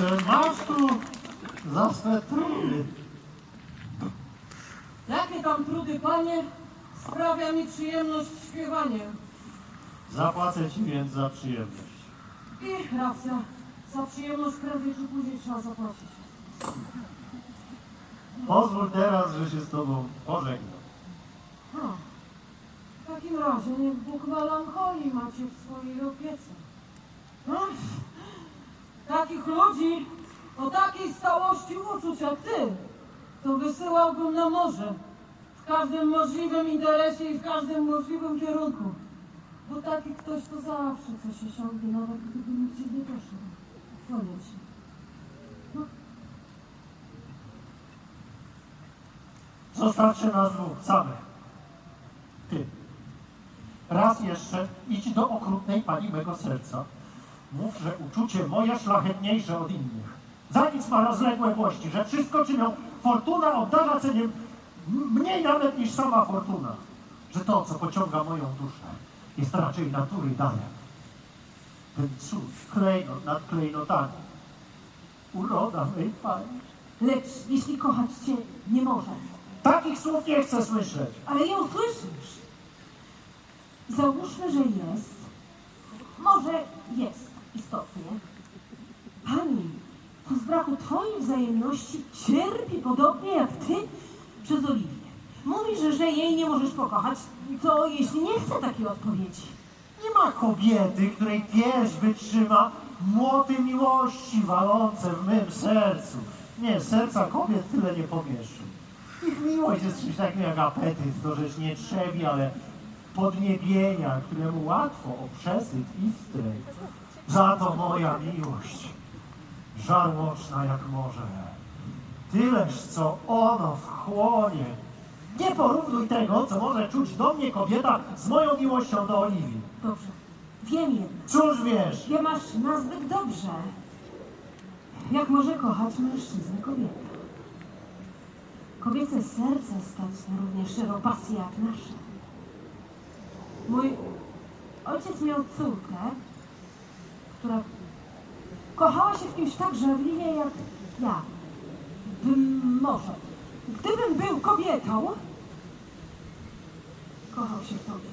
Masz tu za swe trudy. Jakie tam trudy, panie? Sprawia mi przyjemność śpiewanie. Zapłacę ci więc za przyjemność. I racja, za przyjemność prędzej czy później trzeba zapłacić. Pozwól teraz, że się z tobą pożegnam. Ha. W takim razie niech Bóg melancholii macie w swojej opiece. No, takich ludzi o takiej stałości uczuć jak ty, to wysyłałbym na morze. W każdym możliwym interesie i w każdym możliwym kierunku. Bo taki ktoś to zawsze coś osiągnie, nawet gdyby nigdzie nie doszedł. Kłaniam się. Zostawcie nas dwóch samych. Ty. Raz jeszcze idź do okrutnej pani mego serca. Mów, że uczucie moje szlachetniejsze od innych. Za nic ma rozległe włości, że wszystko czynią fortuna obdarza ceniem mniej nawet niż sama fortuna. Że to, co pociąga moją duszę, jest raczej natury darem. Ten cud, klejnot nad klejnotami. Uroda mej pani. Lecz jeśli kochać cię nie może, Takich słów nie chcę słyszeć. ale ją słyszysz. Załóżmy, że jest, może jest istotnie. Pani, co z braku twojej wzajemności cierpi podobnie jak ty przez Oliwię. Mówisz, że jej nie możesz pokochać, co jeśli nie chce takiej odpowiedzi? Nie ma kobiety, której pierś wytrzyma młoty miłości walące w mym sercu. Nie, serca kobiet tyle nie pomieszczą. Ich miłość jest czymś takim jak apetyt, to rzecz nie trzebi, ale podniebienia, któremu łatwo o przesyt i wstrej. Za to moja miłość, żarłoczna jak morze. Tyleż, co ono wchłonie. Nie porównuj tego, co może czuć do mnie kobieta z moją miłością do Oliwii. Dobrze, wiem jednak. Cóż wiesz, Nie masz nazbyt dobrze. Jak może kochać mężczyznę kobieta? Kobiece serce stać na równie szczerą pasję jak nasze. Mój ojciec miał córkę, która kochała się w kimś tak żarliwie jak ja. Bym może. Gdybym był kobietą, kochał się w tobie.